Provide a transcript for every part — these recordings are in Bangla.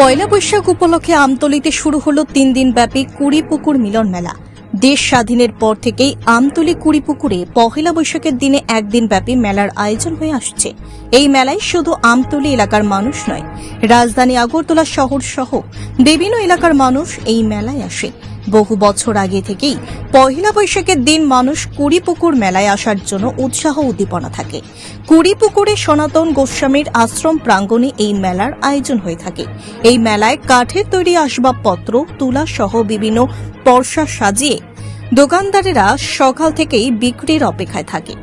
পয়লা বৈশাখ উপলক্ষে আমতলিতে শুরু হলো তিন দিন ব্যাপী কুড়ি পুকুর মিলন মেলা। দেশ স্বাধীনের পর থেকেই আমতলি কুড়ি পুকুরে পহেলা বৈশাখের দিনে একদিন ব্যাপী মেলার আয়োজন হয়ে আসছে। এই মেলায় শুধু আমতলি এলাকার মানুষ নয়, রাজধানী আগরতলা শহর সহ বিভিন্ন এলাকার মানুষ এই মেলায় আসে। বহু বছর আগে থেকেই পহেলা বৈশাখের দিন মানুষ কুড়ি পুকুর মেলায় আসার জন্য উৎসাহ উদ্দীপনা থাকে। কুড়ি পুকুরে সনাতন গোস্বামীর আশ্রম প্রাঙ্গণে এই মেলার আয়োজন হয়ে থাকে। এই মেলায় কাঠের তৈরি আসবাবপত্র, তুলা সহ বিভিন্ন পর্সা সাজিয়ে দোকানদারেরা সকাল থেকেই বিক্রির অপেক্ষায় থাকে।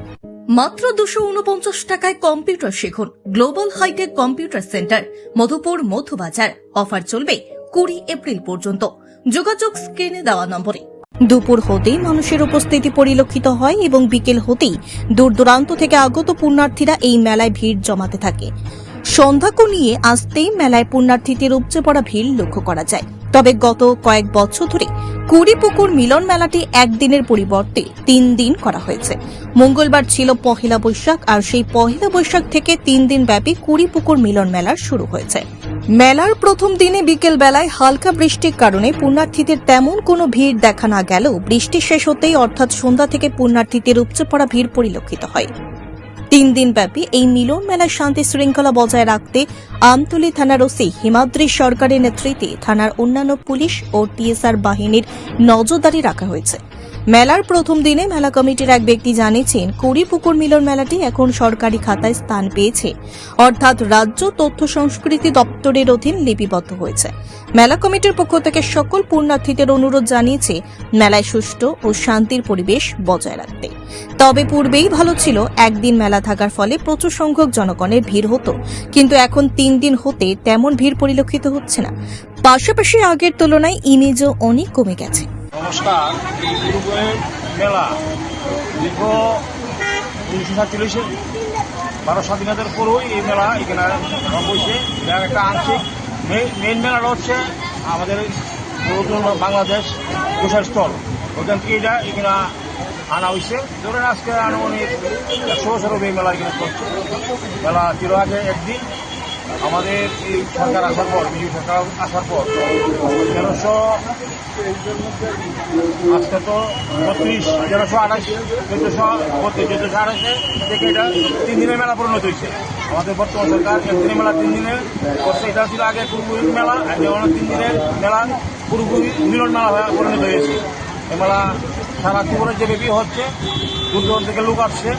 মাত্র দুশো উনপঞ্চাশ টাকায় কম্পিউটার শিখুন global hitech computer centre, Madhupur Madhubazar offer চলবে কুড়ি এপ্রিল পর্যন্ত। যোগাযোগ স্ক্রিনে দেওয়া নম্বরে। দুপুর হতেই মানুষের উপস্থিতি পরিলক্ষিত হয় এবং বিকেল হতেই দূর দূরান্ত থেকে আগত পুণ্যার্থীরা এই মেলায় ভিড় জমাতে থাকে। সন্ধ্যাকু নিয়ে আসতেই মেলায় পুণ্যার্থীদের উপচে পড়া ভিড় লক্ষ্য করা যায়। তবে গত কয়েক বছর ধরে কুড়ি পুকুর মিলন মেলাটি একদিনের পরিবর্তে তিন দিন করা হয়েছে। মঙ্গলবার ছিল পহেলা বৈশাখ, আর সেই পহেলা বৈশাখ থেকে তিন দিন ব্যাপী কুড়ি পুকুর মিলন মেলার শুরু হয়েছে। মেলার প্রথম দিনে বিকেল বেলায় হালকা বৃষ্টির কারণে পুণ্যার্থীদের তেমন কোনো ভিড় দেখা না গেলেও বৃষ্টি শেষ হতেই অর্থাৎ সন্ধ্যা থেকে পুণ্যার্থীদের উপচে পড়া ভিড় পরিলক্ষিত হয়। তিন দিন ব্যাপী এই মিলন মেলার শান্তি শৃঙ্খলা বজায় রাখতে আমতলী থানার ওসি হিমাদ্রি সরকারের নেতৃত্বে থানার অন্যান্য পুলিশ ও টিএসআর বাহিনীর নজরদারি রাখা হয়েছে। মেলার প্রথম দিনে মেলা কমিটির এক ব্যক্তি জানিয়েছেন, কুড়ি পুকুর মিলন মেলাটি এখন সরকারি খাতায় স্থান পেয়েছে। অর্থাৎ রাজ্য তথ্য সংস্কৃতি দপ্তরের অধীন লিপিবদ্ধ হয়েছে। মেলা কমিটির পক্ষ থেকে সকল পুণ্যার্থীদের অনুরোধ জানিয়েছে, মেলায় সুষ্ঠু ও শান্তির পরিবেশ বজায় রাখতে। তবে পূর্বেই ভালো ছিল, একদিন মেলা থাকার ফলে প্রচুর সংখ্যক জনগণের ভিড় হতো। কিন্তু এখন তিন দিন হতে তেমন ভিড় পরিলক্ষিত হচ্ছে না। পাশাপাশি আগের তুলনায় ইমেজও অনেক কমে গেছে। নমস্কার, এই মেলা দীর্ঘ উনিশশো সাতচল্লিশে বারো স্বাধীনতার পরই এই মেলা এখানে বসে এর একটা আংশিক মেইন মেলাটা হচ্ছে আমাদের বাংলাদেশ স্থল ওখান থেকে এটা এখানে আনা হয়েছে। ধরেন আজকে আনুমানিক একশো বছর এই মেলা এখানে চলছে। মেলা ছিল আগে একদিন। আমাদের এই সরকার আসার পর বিজু সরকার আসার পর, তেরোশো আজকে তো বত্রিশ, তেরোশো আঠাশ, চোদ্দশো বত্রিশ, চোদ্দশো আঠাশে থেকে এটা তিন দিনের মেলা পরিণত হয়েছে। আমাদের বর্তমান সরকার একদিনের মেলা, তিন দিনের। করছে এটা ছিল আগে পুরোপুরি মেলা যেমন তিন দিনের মেলা, পুরোপুরি মিলন মেলা পরিণত হয়েছে। এই মেলা সারা জীবনের যে ব্যাপী হচ্ছে, দূর দূরান্ত থেকে লোক আসছে।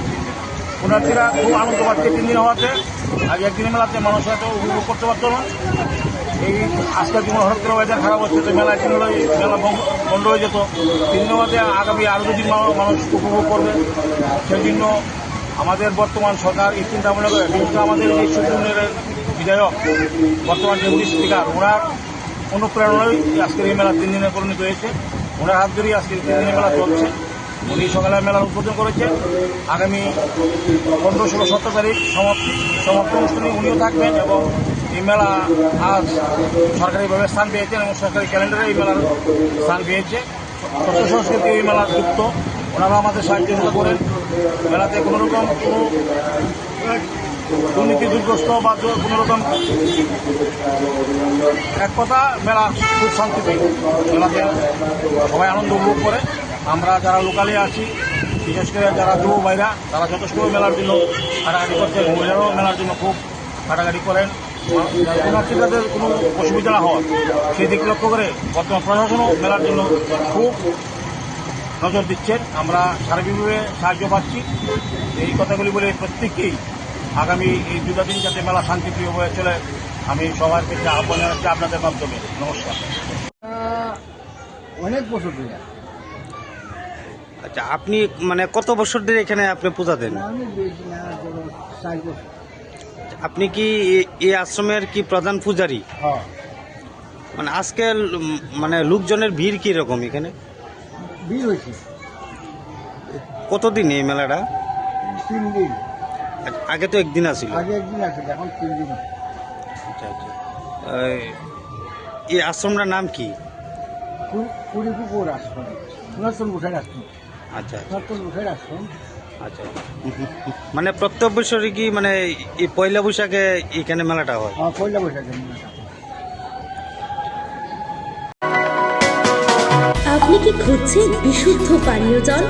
পুণ্যার্থীরা খুব আনন্দ পাচ্ছে, তিন দিন হওয়াতে। আগে একদিনের মেলাতে মানুষ এত উপভোগ করতে পারতো না। এই আজকের জীবন হঠাৎ করে ওয়েদার খারাপ হচ্ছে, তো মেলা একদিন হলে মেলা বন্ধ হয়ে যেত। তিন দিন হওয়াতে আগামী আরও দুদিন মানুষ উপভোগ করবে। সেই জন্য আমাদের বর্তমান সরকার, এই চিন্তা ভাবনা করে, বিশেষ করে আমাদের এই সুপ্রিমের বিধায়ক, বর্তমান ডেপুটি স্পিকার, ওনার অনুপ্রেরণায় আজকের এই মেলা তিন দিনে পরিণত হয়েছে। ওনার হাত ধরেই আজকের তিন দিনের মেলা চলছে। উনি সকালে মেলার উদ্বোধন করেছেন। আগামী পনেরো, ষোলো, সতেরো তারিখ সমাপ্তি, সমাপ্ত অনুষ্ঠানে উনিও থাকবেন এবং এই মেলা আজ সরকারিভাবে স্থান পেয়েছেন এবং সরকারি ক্যালেন্ডারে এই মেলার স্থান পেয়েছে। তথ্য সংস্কৃতি এই মেলা যুক্ত। ওনারা আমাদের সাহায্য করেন মেলাতে কোনো রকম কোনো দুর্নীতি দুর্গ্রস্ত বা কোনো রকম এক কথা মেলা খুব শান্তিপ্রিয় মেলাতে সবাই আনন্দ উপভোগ করে। আমরা যারা লোকালে আছি, বিশেষ করে যারা যুব ভাইরা, তারা যথেষ্ট মেলার জন্য কাটাকাটি করছেন। মহিলারাও মেলার জন্য খুব কাটাকাটি করেন। পুণ্যার্থীদের কোনো অসুবিধা না হওয়ার। সেই দিক লক্ষ্য করে বর্তমান প্রশাসনও মেলার জন্য খুব নজর দিচ্ছেন। আমরা সার্বিকভাবে সাহায্য পাচ্ছি। এই কথাগুলি বলে প্রত্যেককেই আগামী এই দুটা দিন যাতে মেলা শান্তিপ্রিয় হয়ে চলে, আমি সবার ক্ষেত্রে আহ্বান জানাচ্ছি আপনাদের মাধ্যমে। নমস্কার। অনেক বছর ধরে। আচ্ছা আপনি মানে কত বছর ধরে এখানে আপনি পূজা দেন? বছর। আপনি কি এই আশ্রমের কি প্রধান পূজারী? হ্যাঁ। মানে আজকে মানে লোকজনের ভিড় কি রকম এখানে? বিয়ে হয়েছে। কতদিন এই মেলাটা? তিন দিন। আচ্ছা, আগে তো একদিন আসছিল আগে একদিন আছে এখন তিন দিন আচ্ছা আচ্ছা। এই, আশ্রমটার নাম কি? কুড়ি পুকুর আশ্রম আশ্রম। আচ্ছা, আচ্ছা। আচ্ছা। মানে প্রত্যেক বছরই কি মানে পয়লা বৈশাখে এখানে মেলাটা হয়? পয়লা বৈশাখে আপনি কি খুঁজছেন বিশুদ্ধ পানীয় জল?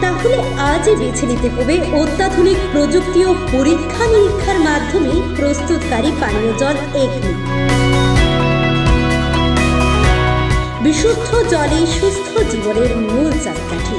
তাহলে আজই বেছে নিতে হবে অত্যাধুনিক প্রযুক্তি ও পরীক্ষা নিরীক্ষার মাধ্যমে প্রস্তুতকারী পানীয় জল এগনি বিশুদ্ধ জলে সুস্থ জীবনের মূল চাকাঠি।